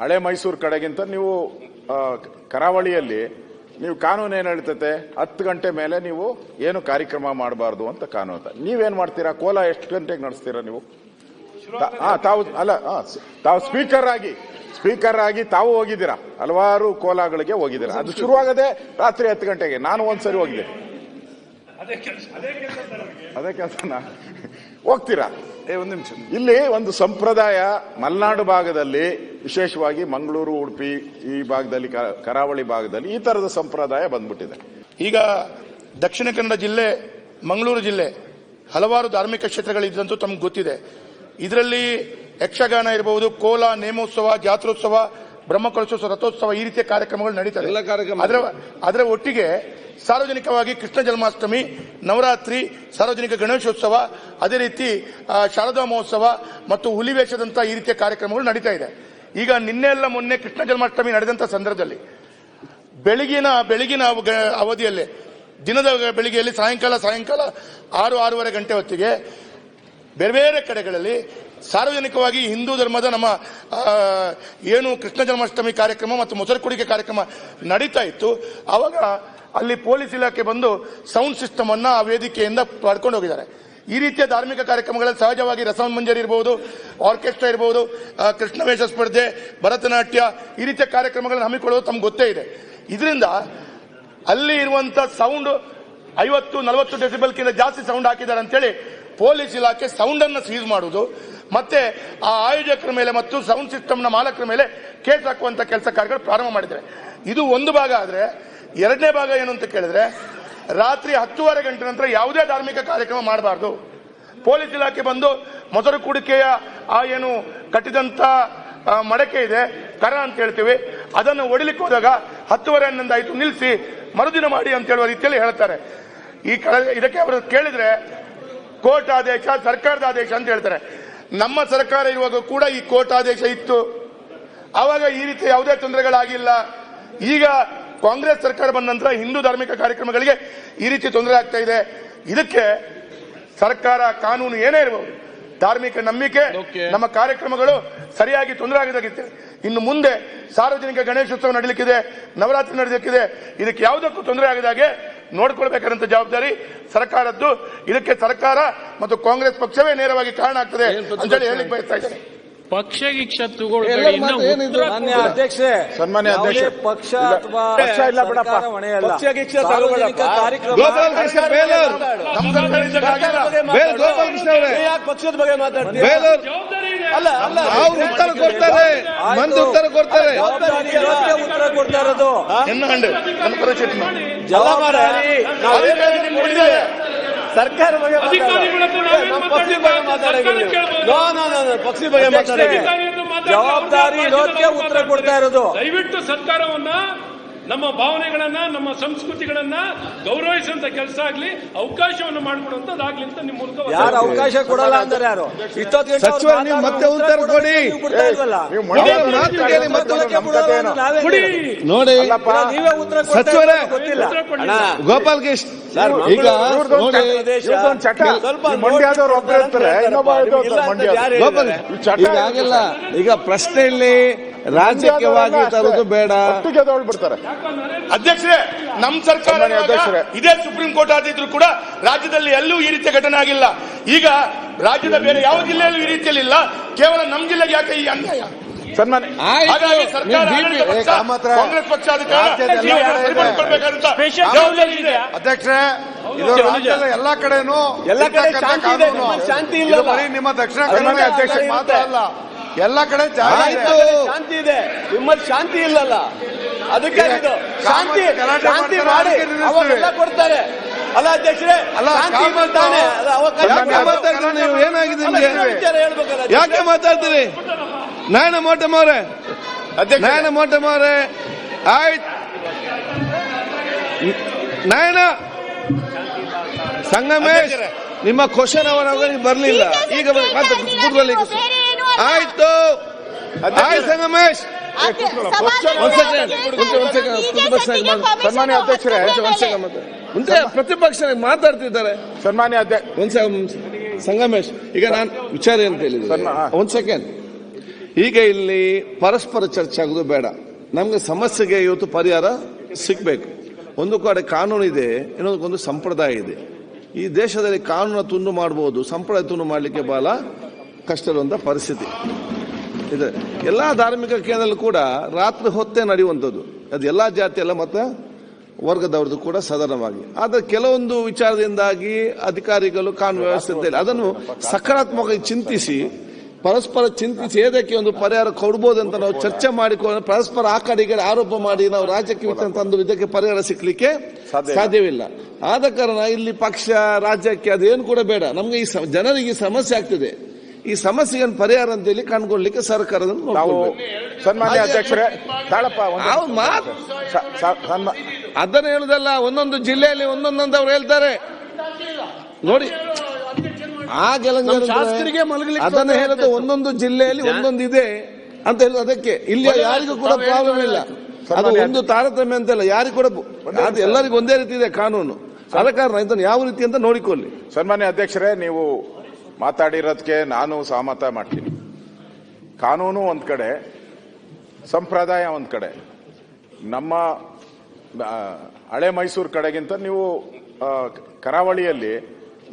ಹಳೆ ಮೈಸೂರು ಕಡೆಗಿಂತ ನೀವು ಕರಾವಳಿಯಲ್ಲಿ ನೀವು ಕಾನೂನು ಏನು ಹೇಳ್ತೈತೆ? ಹತ್ತು ಗಂಟೆ ಮೇಲೆ ನೀವು ಏನು ಕಾರ್ಯಕ್ರಮ ಮಾಡಬಾರ್ದು ಅಂತ ಕಾನೂನು ನೀವೇನ್ ಮಾಡ್ತೀರಾ? ಕೋಲ ಎಷ್ಟು ಗಂಟೆಗೆ ನಡೆಸ್ತೀರಾ ನೀವು? ಹಾ ತಾವು ಅಲ್ಲ ತಾವು ಸ್ಪೀಕರ್ ಆಗಿ ಸ್ಪೀಕರ್ ಆಗಿ ತಾವು ಹೋಗಿದ್ದೀರಾ? ಹಲವಾರು ಕೋಲಾಗಳಿಗೆ ಹೋಗಿದ್ದೀರಾ? ಅದು ಶುರುವಾಗದೆ ರಾತ್ರಿ ಹತ್ತು ಗಂಟೆಗೆ. ನಾನು ಒಂದ್ಸರಿ ಹೋಗಿದ್ದೆ ಅದೇ ಕೆಲಸನ? ಹೋಗ್ತೀರಾ? ಏ ಒಂದು ನಿಮಿಷ ಇಲ್ಲಿ ಒಂದು ಸಂಪ್ರದಾಯ ಮಲೆನಾಡು ಭಾಗದಲ್ಲಿ ವಿಶೇಷವಾಗಿ ಮಂಗಳೂರು ಉಡುಪಿ ಈ ಭಾಗದಲ್ಲಿ ಕರಾವಳಿ ಭಾಗದಲ್ಲಿ ಈ ತರದ ಸಂಪ್ರದಾಯ ಬಂದ್ಬಿಟ್ಟಿದೆ. ಈಗ ದಕ್ಷಿಣ ಕನ್ನಡ ಜಿಲ್ಲೆ ಮಂಗಳೂರು ಜಿಲ್ಲೆ ಹಲವಾರು ಧಾರ್ಮಿಕ ಕ್ಷೇತ್ರಗಳಿದ್ದಂತೂ ತಮ್ಗೆ ಗೊತ್ತಿದೆ. ಇದರಲ್ಲಿ ಯಕ್ಷಗಾನ ಇರಬಹುದು ಕೋಲ ನೇಮೋತ್ಸವ ಜಾತ್ರೋತ್ಸವ ಬ್ರಹ್ಮಕಲಶೋತ್ಸವ ರಥೋತ್ಸವ ಈ ರೀತಿಯ ಕಾರ್ಯಕ್ರಮಗಳು ನಡೀತಾರೆ ಎಲ್ಲ ಕಾರ್ಯಕ್ರಮ ಅದರ ಅದರ ಒಟ್ಟಿಗೆ ಸಾರ್ವಜನಿಕವಾಗಿ ಕೃಷ್ಣ ಜನ್ಮಾಷ್ಟಮಿ ನವರಾತ್ರಿ ಸಾರ್ವಜನಿಕ ಗಣೇಶೋತ್ಸವ ಅದೇ ರೀತಿ ಶಾರದಾ ಮಹೋತ್ಸವ ಮತ್ತು ಹುಲಿವೇಷದಂತಹ ಈ ರೀತಿಯ ಕಾರ್ಯಕ್ರಮಗಳು ನಡೀತಾ ಇದೆ. ಈಗ ನಿನ್ನೆ ಎಲ್ಲ ಮೊನ್ನೆ ಕೃಷ್ಣ ಜನ್ಮಾಷ್ಟಮಿ ನಡೆದಂತ ಸಂದರ್ಭದಲ್ಲಿ ಬೆಳಗಿನ ಬೆಳಗಿನ ಅವ- ಅವಧಿಯಲ್ಲಿ ದಿನದ ಬೆಳಿಗ್ಗೆಯಲ್ಲಿ ಸಾಯಂಕಾಲ ಸಾಯಂಕಾಲ ಆರು ಆರೂವರೆ ಗಂಟೆ ಹೊತ್ತಿಗೆ ಬೇರೆ ಬೇರೆ ಕಡೆಗಳಲ್ಲಿ ಸಾರ್ವಜನಿಕವಾಗಿ ಹಿಂದೂ ಧರ್ಮದ ನಮ್ಮ ಏನು ಕೃಷ್ಣ ಜನ್ಮಾಷ್ಟಮಿ ಕಾರ್ಯಕ್ರಮ ಮತ್ತು ಮೊಸರು ಕುಡಿಕೆ ಕಾರ್ಯಕ್ರಮ ನಡೀತಾ ಇತ್ತು. ಅವಾಗ ಅಲ್ಲಿ ಪೊಲೀಸ್ ಇಲಾಖೆ ಬಂದು ಸೌಂಡ್ ಸಿಸ್ಟಮ್ ಅನ್ನ ಆ ವೇದಿಕೆಯಿಂದ ಪಡ್ಕೊಂಡು ಹೋಗಿದ್ದಾರೆ. ಈ ರೀತಿಯ ಧಾರ್ಮಿಕ ಕಾರ್ಯಕ್ರಮಗಳಲ್ಲಿ ಸಹಜವಾಗಿ ರಸಮಂಜರಿ ಇರಬಹುದು ಆರ್ಕೆಸ್ಟ್ರಾ ಇರಬಹುದು ಕೃಷ್ಣ ಕೃಷ್ಣವೇಷ ಸ್ಪರ್ಧೆ, ಭರತನಾಟ್ಯ, ಈ ರೀತಿಯ ಕಾರ್ಯಕ್ರಮಗಳನ್ನು ಹಮ್ಮಿಕೊಳ್ಳೋದು ತಮ್ಗೆ ಗೊತ್ತೇ ಇದೆ. ಇದರಿಂದ ಅಲ್ಲಿ ಇರುವಂತ ಸೌಂಡ್ ಐವತ್ತು, ನಲವತ್ತು ಡೆಸಿಬಲ್ಕಿಂತ ಜಾಸ್ತಿ ಸೌಂಡ್ ಹಾಕಿದ್ದಾರೆ ಅಂತೇಳಿ ಪೊಲೀಸ್ ಇಲಾಖೆ ಸೌಂಡನ್ನು ಸೀಸ್ ಮಾಡುವುದು. ಮತ್ತೆ ಆ ಆಯೋಜಕರ ಮೇಲೆ ಮತ್ತು ಸೌಂಡ್ ಸಿಸ್ಟಮ್ನ ಮಾಲಕರ ಮೇಲೆ ಕೇಸ್ ಹಾಕುವಂತ ಕೆಲಸ ಕಾರ್ಯಗಳು ಪ್ರಾರಂಭ ಮಾಡಿದ್ದಾರೆ. ಇದು ಒಂದು ಭಾಗ ಆದ್ರೆ, ಎರಡನೇ ಭಾಗ ಏನು ಅಂತ ಕೇಳಿದ್ರೆ, ರಾತ್ರಿ ಹತ್ತುವರೆ ಗಂಟೆ ನಂತರ ಯಾವುದೇ ಧಾರ್ಮಿಕ ಕಾರ್ಯಕ್ರಮ ಮಾಡಬಾರ್ದು. ಪೊಲೀಸ್ ಇಲಾಖೆ ಬಂದು ಮೊಸರು ಕುಡಿಕೆಯ ಆ ಏನು ಕಟ್ಟಿದಂತ ಮಡಕೆ ಇದೆ, ಕರ ಅಂತ ಹೇಳ್ತೀವಿ. ಅದನ್ನು ಒಡಿಲಿಕ್ಕೆ ಹೋದಾಗ ಹತ್ತುವರೆ ಹನ್ನೊಂದು ಆಯ್ತು ನಿಲ್ಲಿಸಿ, ಮರುದಿನ ಮಾಡಿ ಅಂತ ಹೇಳುವ ರೀತಿಯಲ್ಲಿ ಹೇಳ್ತಾರೆ. ಈ ಇದಕ್ಕೆ ಅವರು ಕೇಳಿದ್ರೆ, ಕೋರ್ಟ್ ಆದೇಶ, ಸರ್ಕಾರದ ಆದೇಶ ಅಂತ ಹೇಳ್ತಾರೆ. ನಮ್ಮ ಸರ್ಕಾರ ಇರುವಾಗ ಕೂಡ ಈ ಕೋರ್ಟ್ ಆದೇಶ ಇತ್ತು. ಆವಾಗ ಈ ರೀತಿ ಯಾವುದೇ ತೊಂದರೆಗಳಾಗಿಲ್ಲ. ಈಗ ಕಾಂಗ್ರೆಸ್ ಸರ್ಕಾರ ಬಂದ ನಂತರ ಹಿಂದೂ ಧಾರ್ಮಿಕ ಕಾರ್ಯಕ್ರಮಗಳಿಗೆ ಈ ರೀತಿ ತೊಂದರೆ ಆಗ್ತಾ ಇದೆ. ಇದಕ್ಕೆ ಸರ್ಕಾರ ಕಾನೂನು ಏನೇ ಇರಬಹುದು ಧಾರ್ಮಿಕ ನಂಬಿಕೆ ನಮ್ಮ ಕಾರ್ಯಕ್ರಮಗಳು ಸರಿಯಾಗಿ ತೊಂದರೆ ಆಗದಾಗಿತ್ತು. ಇನ್ನು ಮುಂದೆ ಸಾರ್ವಜನಿಕ ಗಣೇಶೋತ್ಸವ ನಡೀಲಿಕ್ಕಿದೆ ನವರಾತ್ರಿ ನಡೆದಕ್ಕಿದೆ ಇದಕ್ಕೆ ಯಾವುದಕ್ಕೂ ತೊಂದರೆ ಆಗದಾಗೆ ನೋಡ್ಕೊಳ್ಬೇಕಾದಂತ ಜವಾಬ್ದಾರಿ ಸರ್ಕಾರದ್ದು. ಇದಕ್ಕೆ ಸರ್ಕಾರ ಮತ್ತು ಕಾಂಗ್ರೆಸ್ ಪಕ್ಷವೇ ನೇರವಾಗಿ ಕಾರಣ ಆಗ್ತದೆ? ಅಂತೇಳಿ ಹೇಳಿ ಬಯಸ್ತಾ ಇದ್ದೇನೆ. ಪಕ್ಷ ಅಧ್ಯಕ್ಷೆ ಸನ್ಮಾನ್ಯ ಯಾವುದೇ ಪಕ್ಷ ಅಥವಾ ಪಕ್ಷ ಇಲ್ಲ ಬಿಡಪ್ಪ. ಸರ್ಕಾರ ಹೊಣೆಯಲ್ಲ. ಪಕ್ಷ ಗಿಕ್ಷ ಸಾರ್ವಜನಿಕ ತಗೊಳ್ಳಪ್ಪ. ಕಾರ್ಯಕ್ರಮ ಗೋಪಾಲ್ ಬೇಲೂರ್. ನಮ್ಮ ಸರ್ಕಾರ ಇದ್ದಾಗ ಆಗಿಲ್ಲ. ಬೇಲ್ ಗೋಪಾಲ್ ಕೃಷ್ಣ ಅವರೇ ಪಕ್ಷದ ಬಗ್ಗೆ ಮಾತಾಡ್ತೀವಿ ಅವ್ರು ಉತ್ತರ ಕೊಡ್ತಾರೆ ಮಂದಿ ಉತ್ತರ ಕೊಡ್ತಾರೆ ಉತ್ತರ ಕೊಡ್ತಾ ಇರೋದು? ಎನ್ನ ಹಂಡು. ನನ್ನ ಪರಿಚಯ ಜವಾಬ್ದಾರಿ ಸರ್ಕಾರ ಬಗ್ಗೆ ಪಕ್ಷಿ ಬಗ್ಗೆ ಮಾತಾಡೋದು ಸರ್ಕಾರ ನೋ ನೋ ನೋ ನೋ, ಪಕ್ಷದ ಬಗ್ಗೆ ಮಾತಾಡೋದು ಜವಾಬ್ದಾರಿ ಇರೋದಕ್ಕೆ ಉತ್ತರ ಕೊಡ್ತಾ ಇರೋದು. ದಯವಿಟ್ಟು ಸರ್ಕಾರವನ್ನ ನಮ್ಮ ಭಾವನೆಗಳನ್ನ ನಮ್ಮ ಸಂಸ್ಕೃತಿಗಳನ್ನ ಗೌರವಿಸುವಂತ ಕೆಲಸ ಆಗ್ಲಿ ಅವಕಾಶವನ್ನು ಮಾಡಿಕೊಡುವಂತದ್ದಾಗ್ಲಿ ಅಂತ ನಿಮ್ಮ ಮೂಲಕ ಯಾರು ಅವಕಾಶ ಕೊಡಲ್ಲ ಅಂದ್ರೆ ಯಾರು? ಸಚಿವರು ನೀವು ಮತ್ತೆ ಉತ್ತರ ಕೊಡಿ. ನೋಡಿ. ನೀವೇ ಉತ್ತರ ಕೊಡ್ತಾ ಸಚಿವರೇ. ಗೊತ್ತಿಲ್ಲ. ಗೋಪಾಲ್ ಕೃಷ್ಣ ಸರ್, ಈಗ ಇಲ್ಲ ಗೋಪಾಲ್ ಈಗ ಪ್ರಶ್ನೆ ಈಗ ಪ್ರಶ್ನೆಯಲ್ಲಿ ರಾಜಕೀಯವಾಗಿ ತರೋದು ಬೇಡ. ಬಿಡ್ತಾರೆ. ಅಧ್ಯಕ್ಷರೇ ನಮ್ಮ ಸರ್ಕಾರ ಇದೇ ಸುಪ್ರೀಂ ಕೋರ್ಟ್ ಆದಿದ್ರು ಕೂಡ ರಾಜ್ಯದಲ್ಲಿ ಎಲ್ಲೂ ಈ ರೀತಿಯ ಘಟನೆ ಆಗಿಲ್ಲ. ಈಗ ರಾಜ್ಯದ ಬೇರೆ ಯಾವ ಜಿಲ್ಲೆಯಲ್ಲೂ ಈ ರೀತಿಯಲ್ಲಿ ಇಲ್ಲ. ಕೇವಲ ನಮ್ಮ ಜಿಲ್ಲೆಗೆ ಯಾಕೆ ಈ ಅನ್ಯಾಯ? ಕಾಂಗ್ರೆಸ್ ಪಕ್ಷ? ಅಧ್ಯಕ್ಷರೇ ಎಲ್ಲಾ ಕಡೆನೂ ಎಲ್ಲ ಕಡೆ ಶಾಂತಿ? ಬರೀ ನಿಮ್ಮ ದಕ್ಷಿಣ ಕನ್ನಡ ಅಧ್ಯಕ್ಷ ಮಾತ್ರ ಅಲ್ಲ. ಎಲ್ಲ ಕಡೆ ಶಾಂತಿ ಇದೆ. ನಿಮ್ಮಲ್ಲಿ ಶಾಂತಿ ಇಲ್ಲಲ್ಲ. ಅದಕ್ಕೆ ಇದು ಶಾಂತಿ ಶಾಂತಿ ಮಾಡ್ತಾರೆ, ಮಾಡಿ ಅವಾಗೆಲ್ಲ ಕೊಡ್ತಾರೆ. ಅಲ್ಲ ಅಧ್ಯಕ್ಷರೇ ಅಲ್ಲ, ಶಾಂತಿ ಕಾಮತ್ ಮಾಡ್ತಾನೆ ಅವಕಾಶ ಯಾಕೆ ಮಾತಾಡ್ತೀರಿ ನೀವು? ಏನಾಗಿದೆ ನಿಮಗೆ? ಯಾಕೆ ಮಾತಾಡ್ತೀರಿ? ಮಾತಾಡ್ತೀರಿ ನಾಯನ ಮೋಟಮವ್ರೆ ಅಧ್ಯಕ್ಷ ನಾಯನ ಮೋಟಮವ್ರೆ ಆಯ್ತು. ನಾಯಣ ಸಂಗಮೇಶ್ ನಿಮ್ಮ ಕ್ವಶನ್ ಅವರ ಬರ್ಲಿಲ್ಲ. ಈಗ ಮತ್ತೆ ಕೂತ್ಕೊಳ್ಳಿ ಆಯ್ತು. ಆಯ್ತು ಸಂಗಮೇಶ್. ಒಂದ್ ಸೆಕೆಂಡ್ ಒಂದ್ ಸೆಕೆಂಡ್ ಪ್ರತಿಪಕ್ಷ ಸನ್ಮಾನ್ಯ ಅಧ್ಯಕ್ಷರೇ ಮುಂದೆ ಪ್ರತಿಪಕ್ಷ ಮಾತಾಡ್ತಿದ್ದಾರೆ. ಸನ್ಮಾನ್ಯ ಅಧ್ಯಕ್ಷ ಒಂದ್ ಸಂಗಮೇಶ್ ಈಗ ನಾನು ವಿಚಾರ ಅಂತ ಹೇಳಿದ್ರೆ. ಒಂದ್ ಸೆಕೆಂಡ್ ಈಗ ಇಲ್ಲಿ ಪರಸ್ಪರ ಚರ್ಚೆ ಆಗೋದು ಬೇಡ. ನಮ್ಗೆ ಸಮಸ್ಯೆಗೆ ಇವತ್ತು ಪರಿಹಾರ ಸಿಗ್ಬೇಕು. ಒಂದು ಕಡೆ ಕಾನೂನು ಇದೆ ಇನ್ನೊಂದು ಸಂಪ್ರದಾಯ ಇದೆ. ಈ ದೇಶದಲ್ಲಿ ಕಾನೂನು ತುಂಡು ಮಾಡಬಹುದು ಸಂಪ್ರದಾಯ ತುಂಡು ಮಾಡಲಿಕ್ಕೆ ಬಹಳ ಕಷ್ಟ ಇರುವಂತ ಪರಿಸ್ಥಿತಿ. ಇದೆ ಎಲ್ಲ ಧಾರ್ಮಿಕ ಕೇಂದ್ರಲ್ಲೂ ಕೂಡ ರಾತ್ರಿ ಹೊತ್ತೇ ನಡೆಯುವಂಥದ್ದು. ಅದು ಎಲ್ಲ ಜಾತಿ ಎಲ್ಲ ಮತ್ತೆ ವರ್ಗದವ್ರದ್ದು ಕೂಡ ಸಾಧಾರಣವಾಗಿ. ಆದರೆ ಕೆಲವೊಂದು ವಿಚಾರದಿಂದಾಗಿ ಅಧಿಕಾರಿಗಳು ಕಾನೂನು ವ್ಯವಸ್ಥೆ. ಅದನ್ನು ಸಕಾರಾತ್ಮಕವಾಗಿ ಚಿಂತಿಸಿ ಪರಸ್ಪರ ಚಿಂತಿಸಿ ಏದಕ್ಕೆ ಒಂದು ಪರಿಹಾರ ಕೊಡ್ಬೋದು ಅಂತ ನಾವು ಚರ್ಚೆ ಮಾಡಿಕೊಂಡು ಪರಸ್ಪರ ಆ ಕಡೆಗೆ ಆರೋಪ ಮಾಡಿ ನಾವು ರಾಜ್ಯಕ್ಕೆ ತಂದು ಇದಕ್ಕೆ ಪರಿಹಾರ ಸಿಕ್ಕಲಿಕ್ಕೆ ಸಾಧ್ಯ ಸಾಧ್ಯವಿಲ್ಲ. ಆದ ಕಾರಣ ಇಲ್ಲಿ ಪಕ್ಷ ರಾಜ್ಯಕ್ಕೆ ಅದೇನು ಕೂಡ ಬೇಡ. ನಮಗೆ ಈ ಜನರಿಗೆ ಸಮಸ್ಯೆ ಆಗ್ತದೆ. ಈ ಸಮಸ್ಯೆಯನ್ನು ಪರಿಹಾರ ಅಂತ ಹೇಳಿ ಕಂಡುಕೊಳ್ಳಿಕ್ಕೆ ಸರ್ಕಾರದಿಂದ ನಾವು. ಸನ್ಮಾನ್ಯ ಅಧ್ಯಕ್ಷರೇ ತಾಳಪ್ಪ ಅದನ್ನ ಹೇಳುದಲ್ಲ ಒಂದೊಂದು ಜಿಲ್ಲೆಯಲ್ಲಿ ಒಂದೊಂದಂತ ಅವ್ರು ಹೇಳ್ತಾರೆ. ನೋಡಿ ಆ ಅದನ್ನ ಹೇಳುದು ಒಂದೊಂದು ಜಿಲ್ಲೆಯಲ್ಲಿ ಒಂದೊಂದು ಇದೆ ಅಂತ ಹೇಳುದು ಅದಕ್ಕೆ. ಇಲ್ಲಿ ಯಾರಿಗೂ ಕೂಡ ಪ್ರಾಬ್ಲಮ್ ಇಲ್ಲ. ಅದು ಒಂದು ತಾರತಮ್ಯ ಅಂತಲ್ಲ ಯಾರಿಗೂ ಕೂಡ ಅದು ಎಲ್ಲರಿಗೂ ಒಂದೇ ರೀತಿ ಇದೆ ಕಾನೂನು. ಅದ ಕಾರಣ ಇದನ್ನು ಯಾವ ರೀತಿ ಅಂತ ನೋಡಿಕೊಳ್ಳಿ. ಸನ್ಮಾನ್ಯ ಅಧ್ಯಕ್ಷರೇ ನೀವು ಮಾತಾಡಿರೋದಕ್ಕೆ ನಾನು ಸಹಮತ ಮಾಡ್ತೀನಿ. ಕಾನೂನು ಒಂದು ಕಡೆ ಸಂಪ್ರದಾಯ ಒಂದು ಕಡೆ. ನಮ್ಮ ಹಳೆ ಮೈಸೂರು ಕಡೆಗಿಂತ ನೀವು ಕರಾವಳಿಯಲ್ಲಿ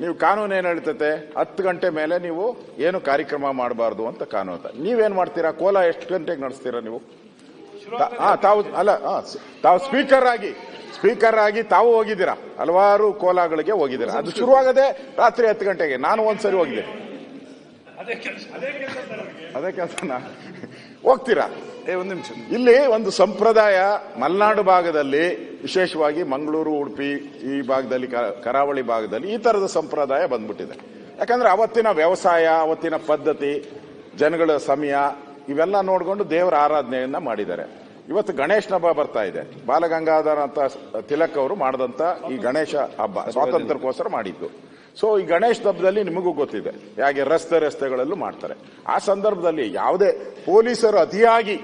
ನೀವು ಕಾನೂನು ಏನು ಹೇಳ್ತತೆ? ಹತ್ತು ಗಂಟೆ ಮೇಲೆ ನೀವು ಏನು ಕಾರ್ಯಕ್ರಮ ಮಾಡಬಾರ್ದು ಅಂತ ಕಾನೂನು ಅಂತ. ನೀವೇನ್ ಮಾಡ್ತೀರಾ? ಕೋಲ ಎಷ್ಟು ಗಂಟೆಗೆ ನಡೆಸ್ತೀರಾ ನೀವು? ತಾವು ಅಲ್ಲ ತಾವು ಸ್ಪೀಕರ್ ಆಗಿ. ಸ್ಪೀಕರ್ ಆಗಿ ತಾವು ಹೋಗಿದ್ದೀರಾ? ಹಲವಾರು ಕೋಲಾಗಳಿಗೆ ಹೋಗಿದ್ದೀರಾ? ಅದು ಶುರುವಾಗದೆ ರಾತ್ರಿ ಹತ್ತು ಗಂಟೆಗೆ. ನಾನು ಒಂದ್ಸರಿ ಹೋಗಿದ್ದೆ ಅದೇ ಕೆಲಸನ ಹೋಗ್ತೀರಾ? ಏ ಒಂದು ನಿಮಿಷ. ಇಲ್ಲಿ ಒಂದು ಸಂಪ್ರದಾಯ ಮಲೆನಾಡು ಭಾಗದಲ್ಲಿ ವಿಶೇಷವಾಗಿ ಮಂಗಳೂರು ಉಡುಪಿ ಈ ಭಾಗದಲ್ಲಿ ಕರಾವಳಿ ಭಾಗದಲ್ಲಿ ಈ ತರದ ಸಂಪ್ರದಾಯ ಬಂದ್ಬಿಟ್ಟಿದೆ. ಯಾಕಂದ್ರೆ ಅವತ್ತಿನ ವ್ಯವಸಾಯ ಅವತ್ತಿನ ಪದ್ಧತಿ ಜನಗಳ ಸಮಯ ಇವೆಲ್ಲ ನೋಡಿಕೊಂಡು ದೇವರ ಆರಾಧನೆಯನ್ನ ಮಾಡಿದ್ದಾರೆ. ಇವತ್ತು ಗಣೇಶನ ಹಬ್ಬ ಬರ್ತಾ ಇದೆ. ಬಾಲಗಂಗಾಧರ ಅಂತ ತಿಲಕ್ ಅವರು ಮಾಡಿದಂತ ಈ ಗಣೇಶ ಹಬ್ಬ ಸ್ವಾತಂತ್ರ್ಯಕ್ಕೋಸ್ಕರ ಮಾಡಿದ್ದು. ಸೊ ಈ ಗಣೇಶ ಹಬ್ಬದಲ್ಲಿ ನಿಮಗೂ ಗೊತ್ತಿದೆ ಹೇಗೆ ರಸ್ತೆ ರಸ್ತೆಗಳಲ್ಲೂ ಮಾಡ್ತಾರೆ. ಆ ಸಂದರ್ಭದಲ್ಲಿ ಯಾವುದೇ ಪೊಲೀಸರು ಅತಿಯಾಗಿ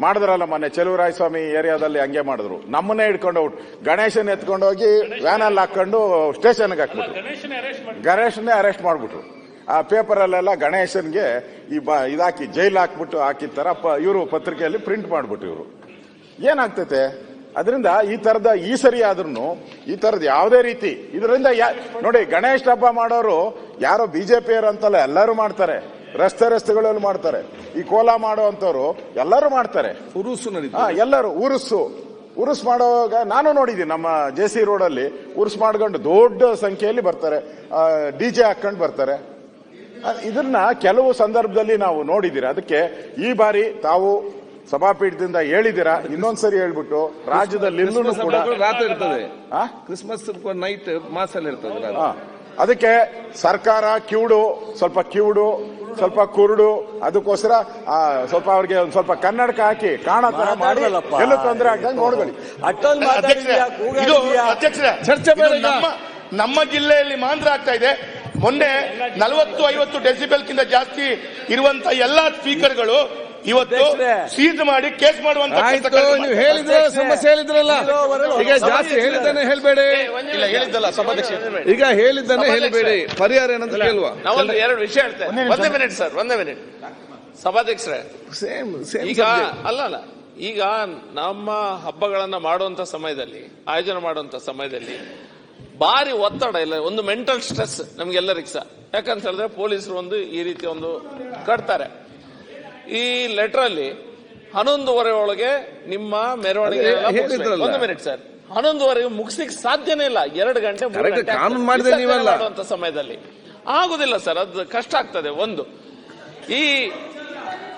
ಮಾಡಿದ್ರಲ್ಲ ಮೊನ್ನೆ ಚೆಲುವರಾಯ ಸ್ವಾಮಿ ಏರಿಯಾದಲ್ಲಿ ಹಂಗೆ ಮಾಡಿದ್ರು. ನಮ್ಮನ್ನೇ ಹಿಡ್ಕೊಂಡು ಗಣೇಶನ ಗಣೇಶನ್ ಎತ್ಕೊಂಡೋಗಿ ವ್ಯಾನಲ್ಲಿ ಹಾಕೊಂಡು ಸ್ಟೇಷನ್ಗೆ ಹಾಕ್ಬಿಟ್ರು. ಗಣೇಶನೇ ಅರೆಸ್ಟ್ ಮಾಡ್ಬಿಟ್ರು. ಆ ಪೇಪರಲ್ಲೆಲ್ಲ ಗಣೇಶನ್ಗೆ ಈ ಬ ಇದಾಕಿ ಜೈಲ್ ಹಾಕ್ಬಿಟ್ಟು ಹಾಕಿರ್ತಾರ. ಇವರು ಪತ್ರಿಕೆಯಲ್ಲಿ ಪ್ರಿಂಟ್ ಮಾಡ್ಬಿಟ್ಟು ಇವರು. ಏನಾಗ್ತೈತೆ? ಅದರಿಂದ ಈ ತರದ ಈ ಸರಿ ಆದ್ರೂ ಈ ತರದ ಯಾವುದೇ ರೀತಿ ಇದರಿಂದ ನೋಡಿ ಗಣೇಶ ಹಬ್ಬ ಮಾಡೋರು ಯಾರೋ ಬಿಜೆಪಿಯರು ಅಂತಲ್ಲ ಎಲ್ಲರೂ ಮಾಡ್ತಾರೆ. ರಸ್ತೆ ರಸ್ತೆಗಳಲ್ಲಿ ಮಾಡ್ತಾರೆ. ಈ ಕೋಲ ಮಾಡುವಂತವ್ರು ಎಲ್ಲರೂ ಮಾಡ್ತಾರೆ. ಉರುಸು ಎಲ್ಲರೂ ಉರುಸು. ಉರುಸ್ ಮಾಡುವಾಗ ನಾನು ನೋಡಿದ್ದೀನಿ ನಮ್ಮ ಜೆ ಸಿ ರೋಡಲ್ಲಿ ಉರುಸ್ ಮಾಡ್ಕೊಂಡು ದೊಡ್ಡ ಸಂಖ್ಯೆಯಲ್ಲಿ ಬರ್ತಾರೆ. ಡಿಜೆ ಹಾಕೊಂಡು ಬರ್ತಾರೆ. ಇದನ್ನ ಕೆಲವು ಸಂದರ್ಭದಲ್ಲಿ ನಾವು ನೋಡಿದಿರ. ಅದಕ್ಕೆ ಈ ಬಾರಿ ತಾವು ಸಭಾಪೀಠದಿಂದ ಹೇಳಿದಿರಾ. ಇನ್ನೊಂದ್ಸರಿ ಹೇಳ್ಬಿಟ್ಟು ರಾಜ್ಯದಲ್ಲಿ ಕೂಡ ರಾತ್ರಿ ಇರ್ತದೆ. ಆ? ಕ್ರಿಸ್ಮಸ್ ನೈಟ್ ಮಾಸಲ್ಲಿ ಇರ್ತದೆ. ಅದಕ್ಕೆ ಸರ್ಕಾರ ಕಿವುಡು ಸ್ವಲ್ಪ ಕಿವುಡು ಸ್ವಲ್ಪ ಕುರುಡು ಅದಕ್ಕೋಸ್ಕರ ಆ, ಸ್ವಲ್ಪ ಅವ್ರಿಗೆ ಒಂದ್ ಸ್ವಲ್ಪ ಕನ್ನಡಕ ಹಾಕಿ ಕಾಣೋ ತರ ಮಾಡಿ ಎಲ್ಲ ತೊಂದರೆ ಆಗ್ದಂಗೆ ನೋಡ್ಕೊಳ್ಳಿ ಅಧ್ಯಕ್ಷರೇ ಚರ್ಚೆ ನಮ್ಮ ಜಿಲ್ಲೆಯಲ್ಲಿ ಮಾತ್ರ ಆಗ್ತಾ ಇದೆ. ಮೊನ್ನೆ ನಲವತ್ತು ಐವತ್ತು ಡೆಸಿಬೆಲ್ ಕಿಂತ ಜಾಸ್ತಿ ಇರುವಂತ ಎಲ್ಲಾ ಸ್ಪೀಕರ್ಗಳು ಇವತ್ತು ಸೀಜ್ ಮಾಡಿ ಕೇಸ್ ಮಾಡುವಂತ ನೀವು ಹೇಳಿದ್ರೆ ಸಮಸ್ಯೆ ಹೇಳಿದ್ರಲ್ಲ. ಈಗ ಜಾಸ್ತಿ ಹೇಳಿದ್ದಾನೆ ಹೇಳ್ಬೇಡಿ. ಇಲ್ಲ ಹೇಳಿದ್ದಲ್ಲ ಸಭಾಧ್ಯಕ್ಷ ಈಗ ಹೇಳಿದ್ದಾನೆ ಹೇಳ್ಬೇಡಿ. ಪರಿಹಾರ ಏನಂತ ಕೇಳುವ. ನಾವೊಂದು ಎರಡು ವಿಷಯ ಹೇಳ್ತೇವೆ ಒಂದೇ ಮಿನಿಟ್ ಸರ್ ಒಂದೇ ಮಿನಿಟ್. ಸಭಾಧ್ಯಕ್ಷರೇ. ಸೇಮ್ ಸೇಮ್ ಈಗ ಅಲ್ಲ ಅಲ್ಲ. ಈಗ ನಮ್ಮ ಹಬ್ಬಗಳನ್ನ ಮಾಡುವಂತ ಸಮಯದಲ್ಲಿ ಆಯೋಜನೆ ಮಾಡುವಂತ ಸಮಯದಲ್ಲಿ ಭಾರಿ ಒತ್ತಡ ಇಲ್ಲ ಒಂದು ಮೆಂಟಲ್ ಸ್ಟ್ರೆಸ್ ನಮ್ಗೆಲ್ಲರಿಗೆ ಸಹ ಯಾಕಂತ ಹೇಳಿದ್ರೆ ಪೊಲೀಸರು ಒಂದು ಈ ರೀತಿ ಒಂದು ಕಟ್ತಾರೆ. ಈ ಲೆಟರ್ ಅಲ್ಲಿ ಹನ್ನೊಂದುವರೆ ಒಳಗೆ ನಿಮ್ಮ ಮೆರವಣಿಗೆ. ಒಂದು ಮಿನಿಟ್ ಸರ್ ಹನ್ನೊಂದುವರೆಗೆ ಮುಗಿಸ್ಲಿಕ್ಕೆ ಸಾಧ್ಯನೇ ಇಲ್ಲ. ಎರಡು ಗಂಟೆ. ಮಾಡುವಂತ ಸಮಯದಲ್ಲಿ. ಆಗುದಿಲ್ಲ ಸರ್ ಅದು ಕಷ್ಟ ಆಗ್ತದೆ. ಒಂದು ಈ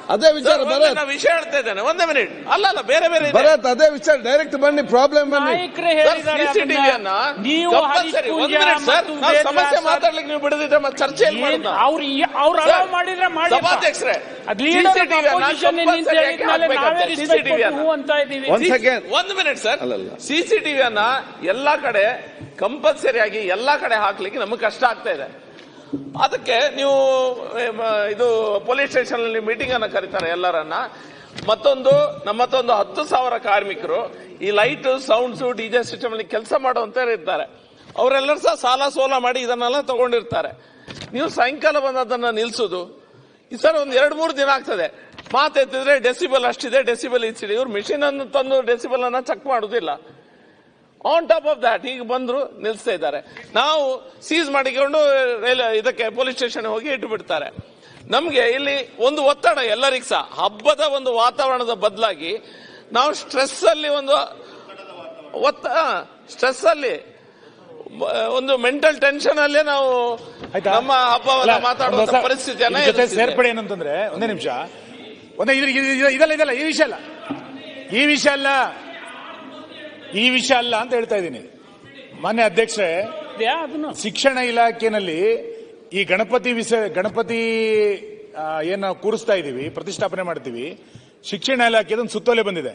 ಅದೇ ವಿಚಾರ ಭರತ್ ವಿಷಯ ಹೇಳ್ತಾ ಇದ್ದೇನೆ ಒಂದೇ ಮಿನಿಟ್ ಅಲ್ಲ ಅಲ್ಲ ಬೇರೆ ಬೇರೆ ಇದೆ. ಭರತ್ ಅದೇ ವಿಚಾರ ಡೈರೆಕ್ಟ್ ಬನ್ನಿ ಪ್ರಾಬ್ಲಮ್ ಬನ್ನಿ ನಾಯಕರೇ ಸರ್, ಹೇಳಿದ್ದಾರೆ CCTV ಅದನ್ನ. ಯನ್ನ ನೀವು compulsory, ಹರೀಶ್ ಒಂದ್ minute ಸರ್, ಮತ್ತು ನಾವು ವೇದ ಸಮಸ್ಯೆ ಮಾತಾಡ್ಲಿಕ್ಕೆ ನೀವು ಬಿಡದಿದ್ರೆ ಮತ್ತೆ ಚರ್ಚೆ ಏನ್ ಮಾಡೋದು ನಾವು? ಅವ್ರು ಅವ್ರು ಸರ್, ಮಾಡಿದ್ರೆ ಮಾಡಿ ಸಭಾಧ್ಯಕ್ಷರೇ, CCTV ಯನ್ನ compulsory ಹಾಕ್ಬೇಕಂತೆ? CCTV? ಅಂತ ಇದೀವಿ ಒಂದ್ ಸೆಕೆಂಡ್ ಒಂದು ಮಿನಿಟ್ ಸರ್ ಅಲ್ಲಲ್ಲ. ಸಿಸಿಟಿವಿಯನ್ನ ಎಲ್ಲಾ ಕಡೆ ಕಂಪಲ್ಸರಿ ಆಗಿ ಎಲ್ಲಾ ಕಡೆ ಹಾಕ್ಲಿಕ್ಕೆ ನಮಗೆ ಕಷ್ಟ ಆಗ್ತಾ ಇದೆ ಅದಕ್ಕೆ ನೀವು ಇದು ಪೊಲೀಸ್ ಸ್ಟೇಷನ್ ಅಲ್ಲಿ ಮೀಟಿಂಗ್ ಅನ್ನ ಕರೀತಾರೆ ಎಲ್ಲರನ್ನ. ಮತ್ತೊಂದು ನಮ್ಮತ್ತೊಂದು ಹತ್ತು ಸಾವಿರ ಕಾರ್ಮಿಕರು ಈ ಲೈಟ್ ಸೌಂಡ್ಸ್ ಡಿಜೆ ಸಿಸ್ಟಮ್ ಅಲ್ಲಿ ಕೆಲಸ ಮಾಡುವಂತ ಇರ್ತಾರೆ. ಅವರೆಲ್ಲರೂ ಸಹ ಸಾಲ ಸೋಲ ಮಾಡಿ ಇದನ್ನೆಲ್ಲ ತಗೊಂಡಿರ್ತಾರೆ. ನೀವು ಸಾಯಂಕಾಲ ಬಂದು ಅದನ್ನ ನಿಲ್ಸುದು. ಈ ಸರ್ ಒಂದು ಎರಡು ಮೂರು ದಿನ ಆಗ್ತದೆ. ಮಾತೆತ್ತಿದ್ರೆ ಡೆಸಿಬಲ್ ಅಷ್ಟಿದೆ ಡೆಸಿಬಲ್ ಇಷ್ಟಿದೆ ಇವ್ರು ಮಿಷಿನ್ ಅನ್ನು ತಂದು ಡೆಸಿಬಲ್ ಅನ್ನ ಚೆಕ್ ಮಾಡುದಿಲ್ಲ. ಆನ್ ಟಾಪ್ ಆಫ್ ದಾಟ್ ಈಗ ಬಂದ್ರು ನಿಲ್ಲಿಸ್ತಾ ಇದ್ದಾರೆ. ನಾವು ಸೀಸ್ ಮಾಡಿಕೊಂಡು ರೈಲ್ ಇದಕ್ಕೆ ಪೊಲೀಸ್ ಸ್ಟೇಷನ್ ಹೋಗಿ ಇಟ್ಟು ಬಿಡ್ತಾರೆ. ನಮ್ಗೆ ಇಲ್ಲಿ ಒಂದು ಒತ್ತಡ ಎಲ್ಲರಿಗೂ ಸಹ. ಹಬ್ಬದ ಒಂದು ವಾತಾವರಣದ ಬದಲಾಗಿ ನಾವು ಸ್ಟ್ರೆಸ್ ಅಲ್ಲಿ ಒಂದು ಒತ್ತ ಸ್ಟ್ರೆಸ್ ಅಲ್ಲಿ ಒಂದು ಮೆಂಟಲ್ ಟೆನ್ಷನ್ ಅಲ್ಲೇ ನಾವು ನಮ್ಮ ಹಬ್ಬವನ್ನ ಮಾತಾಡುವಂತ ಪರಿಸ್ಥಿತಿಯನ್ನ ಇದ್ರ ಜೊತೆ ಸೇರ್ಪಡೆ ಏನಂತಂದ್ರೆ ಒಂದೇ ನಿಮಿಷ. ಒಂದೇ ಇದಲ್ಲ ಇದಲ್ಲ ಈ ವಿಷಯ ಅಲ್ಲ. ಈ ವಿಷಯ ಅಲ್ಲ. ಈ ವಿಷಯ ಅಲ್ಲ ಅಂತ ಹೇಳ್ತಾ ಇದ್ದೀನಿ. ಮಾನ್ಯ ಅಧ್ಯಕ್ಷರೇ ಶಿಕ್ಷಣ ಇಲಾಖೆನಲ್ಲಿ ಈ ಗಣಪತಿ ವಿಷಯ ಗಣಪತಿ ಏನು ಏನ್ ಕೂರಿಸ್ತಾ ಇದ್ದೀವಿ ಪ್ರತಿಷ್ಠಾಪನೆ ಮಾಡ್ತೀವಿ ಶಿಕ್ಷಣ ಇಲಾಖೆ ಒಂದು ಸುತ್ತೋಲೆ ಬಂದಿದೆ.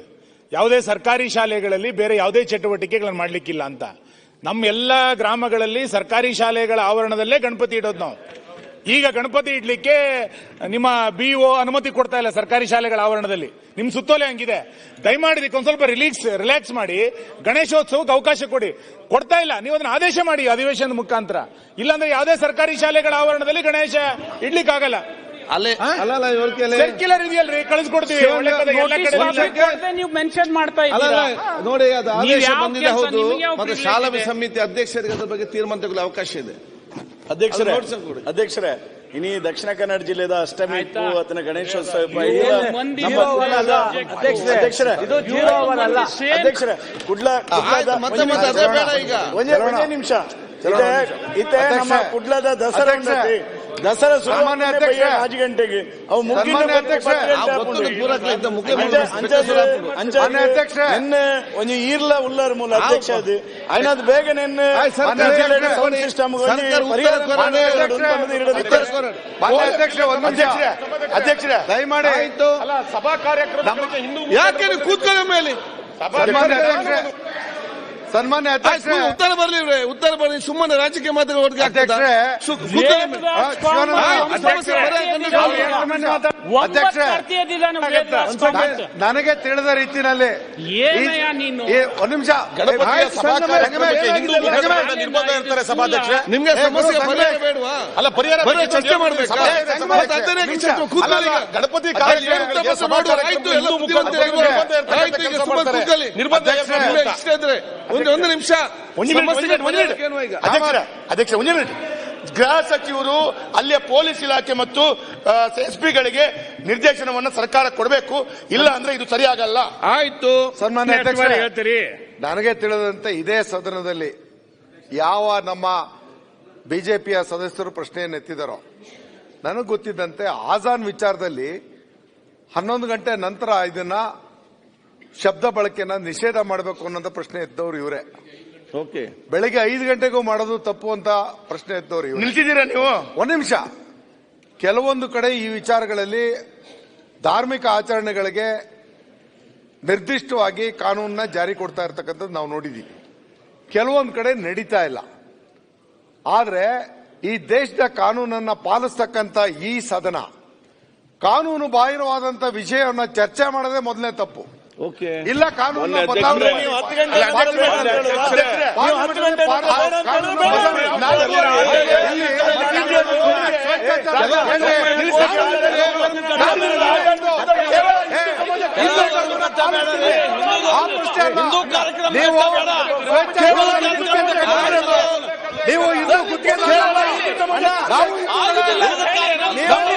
ಯಾವುದೇ ಸರ್ಕಾರಿ ಶಾಲೆಗಳಲ್ಲಿ ಬೇರೆ ಯಾವುದೇ ಚಟುವಟಿಕೆಗಳನ್ನು ಮಾಡಲಿಕ್ಕಿಲ್ಲ ಅಂತ. ನಮ್ಮ ಎಲ್ಲ ಗ್ರಾಮಗಳಲ್ಲಿ ಸರ್ಕಾರಿ ಶಾಲೆಗಳ ಆವರಣದಲ್ಲೇ ಗಣಪತಿ ಇಡೋದು ನಾವು. ಈಗ ಗಣಪತಿ ಇಡ್ಲಿಕ್ಕೆ ನಿಮ್ಮ ಬಿಒ ಅನುಮತಿ ಕೊಡ್ತಾ ಇಲ್ಲ ಸರ್ಕಾರಿ ಶಾಲೆಗಳ ಆವರಣದಲ್ಲಿ. ನಿಮ್ ಸುತ್ತೋಲೆ ಹಂಗಿದೆ. ದಯಮಾಡಿ ಇದಕ್ಕೆ ಒಂದ್ ಸ್ವಲ್ಪ ರಿಲೀಕ್ಸ್ ರಿಲ್ಯಾಕ್ಸ್ ಮಾಡಿ. ಗಣೇಶೋತ್ಸವಕ್ಕೆ ಅವಕಾಶ ಕೊಡಿ. ಕೊಡ್ತಾ ಇಲ್ಲ. ನೀವು ಅದನ್ನ ಆದೇಶ ಮಾಡಿ ಅಧಿವೇಶನದ ಮುಖಾಂತರ. ಇಲ್ಲಾಂದ್ರೆ ಯಾವುದೇ ಸರ್ಕಾರಿ ಶಾಲೆಗಳ ಆವರಣದಲ್ಲಿ ಗಣೇಶ ಇಡ್ಲಿಕ್ಕೆ ಆಗಲ್ಲ ಅಲ್ಲೇ ಅಲ್ಲ ಅಲ್ಲ ಇವ್ರ ಕೇಳಿ. ಸರ್ಕ್ಯುಲರ್ ಇದೆಯಲ್ರಿ? ಕಳಿಸ್ಕೊಡ್ತೀವಿ. ಒಳ್ಳೆ ಕಡೆ ನೀವು ಮೆನ್ಷನ್ ಮಾಡ್ತಾ ಅಲ್ಲ ಅಲ್ಲ ಇದ್ದೀರಾ ನೋಡಿ ಅದು ಆದೇಶ ಬಂದಿದೆ ಹೌದು. ಮತ್ತೆ ಶಾಲಾ? ಸಮಿತಿ ಅಧ್ಯಕ್ಷರಿಗೆ ಅದ್ರ ಬಗ್ಗೆ ತೀರ್ಮಾನ ತಗೊಳ್ಳಿ ಅವಕಾಶ ಇದೆ. ಅಧ್ಯಕ್ಷರೇ ಅದು ಅಧ್ಯಕ್ಷರೇ ಇನಿ ದಕ್ಷಿಣ ಕನ್ನಡ ಜಿಲ್ಲೆದ ಅಷ್ಟಮಿ? ಅಥವಾ ಗಣೇಶೋತ್ಸವ ಅಧ್ಯಕ್ಷರೇ, ಅಧ್ಯಕ್ಷರೇ. ಇದು ಜೀರೋ ಅಲ್ಲ. ಅಧ್ಯಕ್ಷರೇ ಕುಡ್ಲ ಕುಡ್ಲದ ಮತ್ತೆ ಮತ್ತೆ ಅದೇ ಬೇಡ ಈಗ. ಒಂದೇ ಒಂದೇ ನಿಮಿಷ. ಇದೆ ನಮ್ಮ ಕುಡ್ಲದ ದಸರಾ. ದಸರಾ ಸನ್ಮಾನ್ಯ ಶುರು ಅಧ್ಯಕ್ಷ. ಐದು ಗಂಟೆಗೆ ಅವು ಸನ್ಮಾನ್ಯ ಅಧ್ಯಕ್ಷ. ಮಾನ್ಯ ಅಧ್ಯಕ್ಷ. ನಿನ್ನೆ ಒಂದು ಈರ್ಲ ಉಲ್ಲರ್ ಮೂಲ ಅಧ್ಯಕ್ಷ ಅದು. ಐನದ್ ಬೇಗ ನಿನ್ನೆ ಸೌಂಡ್ ಸಿಸ್ಟಮ್ ಅಧ್ಯಕ್ಷ ದಯಮಾಡಿ ಸಭಾ ಕಾರ್ಯಕ್ರಮ ಯಾಕೆ ಕೂತ್ಕೊಳ್ಳ ಮೇಲೆ? ಸಭಾ ಸನ್ಮಾನ್ಯ ಅಧ್ಯಕ್ಷರೇ. ಉತ್ತರ ಬರಲಿ ಉತ್ತರ ಬರಲಿ. ಸುಮ್ಮನೆ ರಾಜಕೀಯ ಮಾತ್ರ ಒಟ್ಟಿಗೆ ಆಗ್ತದೆ. ನನಗೆ ತಿಳಿದ ರೀತಿಯಲ್ಲಿ ಒಂದ್ ನಿಮಿಷ. ಆಯ್ತು, ಸಭಾ ಕಾರ್ಯಕ್ರಮಕ್ಕೆ ಹಿಂದೂ ಮುಖಂಡರಾದ ನಿರ್ಬಂಧ ಇರ್ತಾರೆ ಸಭಾಧ್ಯಕ್ಷರೇ. ನಿಮ್ಗೆ ಸಮಸ್ಯೆ ಗುರು, ಬೇಡವಾ? ಅಲ್ಲ ಪರಿಹಾರ ಚರ್ಚೆ ಮಾಡ್ಬೇಕಾ. ಗಣಪತಿ. ನಿರ್ಬಂಧ ಇಷ್ಟ ಇದ್ರೆ ಒಂದು ಒಂದು ನಿಮಿಷ. ಅಧ್ಯಕ್ಷ ಒಂದು ಮಿನಿಟ್. ಗೃಹ ಸಚಿವರು ಅಲ್ಲಿಯ ಪೊಲೀಸ್ ಇಲಾಖೆ ಮತ್ತು ಎಸ್ ಪಿಗಳಿಗೆ ನಿರ್ದೇಶನವನ್ನು ಸರ್ಕಾರ ಕೊಡಬೇಕು. ಇಲ್ಲ ಅಂದ್ರೆ ಇದು ಸರಿಯಾಗಲ್ಲ. ಆಯ್ತು. ಸನ್ಮಾನ್ಯ ಅಧ್ಯಕ್ಷರೇ ಹೇಳ್ತೀರಿ. ನನಗೆ ತಿಳಿದಂತೆ ಇದೇ ಸದನದಲ್ಲಿ ಯಾವ ನಮ್ಮ ಬಿಜೆಪಿಯ ಸದಸ್ಯರು ಪ್ರಶ್ನೆಯನ್ನು ಎತ್ತಿದರೋ ನನಗೆ ಗೊತ್ತಿದ್ದಂತೆ ಆಜಾನ್ ವಿಚಾರದಲ್ಲಿ ಹನ್ನೊಂದು ಗಂಟೆ ನಂತರ ಇದನ್ನ ಶಬ್ದ ಬಳಕೆನ ನಿಷೇಧ ಮಾಡಬೇಕು ಅನ್ನೋ ಪ್ರಶ್ನೆ ಎದ್ದವ್ರು ಇವರೇ. ಓಕೆ. ಬೆಳಿಗ್ಗೆ ಐದು ಗಂಟೆಗೂ ಮಾಡೋದು ತಪ್ಪು ಅಂತ ಪ್ರಶ್ನೆ ಎದ್ದವ್ರು ಇವ್ರು. ನಿಲ್ಸಿದ್ದೀರಾ ನೀವು? ಒಂದ್ ನಿಮಿಷ. ಕೆಲವೊಂದು ಕಡೆ ಈ ವಿಚಾರಗಳಲ್ಲಿ ಧಾರ್ಮಿಕ ಆಚರಣೆಗಳಿಗೆ ನಿರ್ದಿಷ್ಟವಾಗಿ ಕಾನೂನನ್ನ ಜಾರಿ ಕೊಡ್ತಾ ಇರ್ತಕ್ಕಂಥದ್ದು ನಾವು ನೋಡಿದ್ದೀವಿ ಕೆಲವೊಂದು ಕಡೆ ನಡೀತಾ ಇಲ್ಲ. ಆದರೆ ಈ ದೇಶದ ಕಾನೂನನ್ನ ಪಾಲಿಸ್ತಕ್ಕಂಥ ಈ ಸದನ ಕಾನೂನು ಬಾಹಿರವಾದಂತ ವಿಷಯವನ್ನ ಚರ್ಚೆ ಮಾಡೋದೇ ಮೊದಲನೇ ತಪ್ಪು. ಇಲ್ಲ ಕಾನೂನು ನೀವು ಹೇಳಿದ್ರೆ. ನೀವು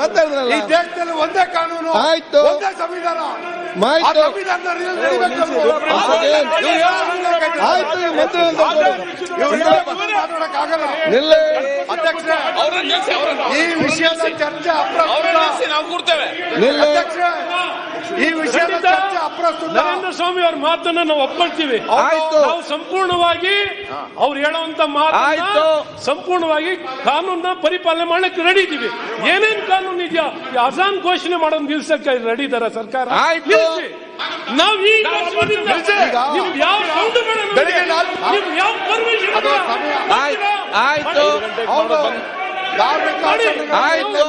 ಮಾತಾಡಿದ್ರಲ್ಲ? ಈ ದೇಶದಲ್ಲಿ ಒಂದೇ ಕಾನೂನು ಆಯ್ತು. ಒಂದೇ ಸಂವಿಧಾನ. ಆ ಆಯ್ತು ಮಂತ್ರಿ. ನಿಲ್ಲೆ. ಈ ವಿಷಯದ ಚರ್ಚೆ ನಾವು ನಿಲ್ಲೆ. ಈ ವಿಷಯದ ಚರ್ಚೆ ಅಪ್ರಸ್ತುತ. ನರೇಂದ್ರ ಸ್ವಾಮಿ ಅವ್ರ ಮಾತನ್ನ ನಾವು ಒಪ್ಕೊಳ್ತೀವಿ ಆಯ್ತು. ನಾವು ಸಂಪೂರ್ಣವಾಗಿ ಅವ್ರು ಹೇಳುವಂತ ಆಯ್ತು. ಸಂಪೂರ್ಣವಾಗಿ ಕಾನೂನ ಪರಿಪಾಲನೆ ಮಾಡ್ಲಿಕ್ಕೆ ರೆಡಿ ಇದೀವಿ ಏನೇನ್ ಕಾನೂನು ಇದೆಯಾ ಈ ಅಜಾನ್ ಘೋಷಣೆ ಮಾಡೋದು ನಿಲ್ಸಕ್ಕೆ ರೆಡಿ ಇದಾರ ಸರ್ಕಾರ ನಾವ್ ಈ ವರ್ಷದಿಂದ ನಿಮ್ಗೆ ಯಾವ ಸೌಂಡ್ ನಮ್ಗೆ. ಯಾವ ಪರ್ಮಿಷನ್ ಆಯ್ತು. ಆಯ್ತು.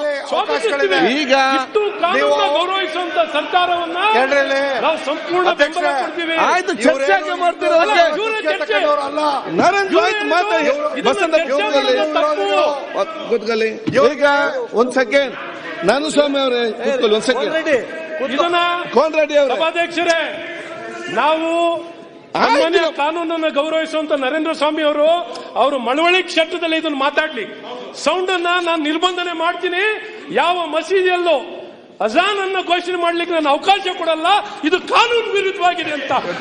ಈಗ ನೀವು- ಗೌರವಿಸುವಂತ ಸರ್ಕಾರವನ್ನ ನಾವು ಸಂಪೂರ್ಣ ಅಧ್ಯಕ್ಷ, ಬೆಂಬಲ ಕೊಡ್ತೀವಿ. ಆಯ್ತು ಚರ್ಚೆ ಮಾಡ್ತೀರಾ? ಅಲ್ಲ, ಓಕೆ. ಇವ್ರೇ ಚರ್ಚೆ. ಕೆಟ್ಟವರಲ್ಲ ನರೇಂದ್ರ ಮಾತಾಡಿ. ಬಸಂತ ಕೂತ್ಕೊಳ್ಳಿ. ಈಗ ಒಂದ್ ಸೆಕೆಂಡ್ ನಾನು ಸ್ವಾಮಿ ಅವರೇ ಕೂತ್ಕೊಳ್ಳಿ ಒಂದ್ ಸೆಕೆಂಡ್ ಇದನ್ನ ಕೋನ್ ರೆಡ್ಡಿ ಅವರು. ಸಭಾಧ್ಯಕ್ಷರೇ ನಾವು ಸಾಮಾನ್ಯ ಕಾನೂನನ್ನು ಗೌರವಿಸುವಂತ ನರೇಂದ್ರ ಸ್ವಾಮಿ ಅವರು ಅವರು ಮಳವಳ್ಳಿ ಕ್ಷೇತ್ರದಲ್ಲಿ ಇದನ್ನು ಮಾತಾಡ್ಲಿ. ಸೌಂಡ್ ಅನ್ನ ನಾನು ನಿರ್ಬಂಧನೆ ಮಾಡ್ತೀನಿ. ಯಾವ ಮಸೀದಿಯಲ್ಲೂ ಅಜಾನ್ ಅನ್ನ ಘೋಷಣೆ ಮಾಡ್ಲಿಕ್ಕೆ ನಾನು ಅವಕಾಶ ಕೊಡಲ್ಲ. ಇದು ಕಾನೂನು ವಿರುದ್ಧವಾಗಿದೆ ಅಂತ. ಮಾಡಿ.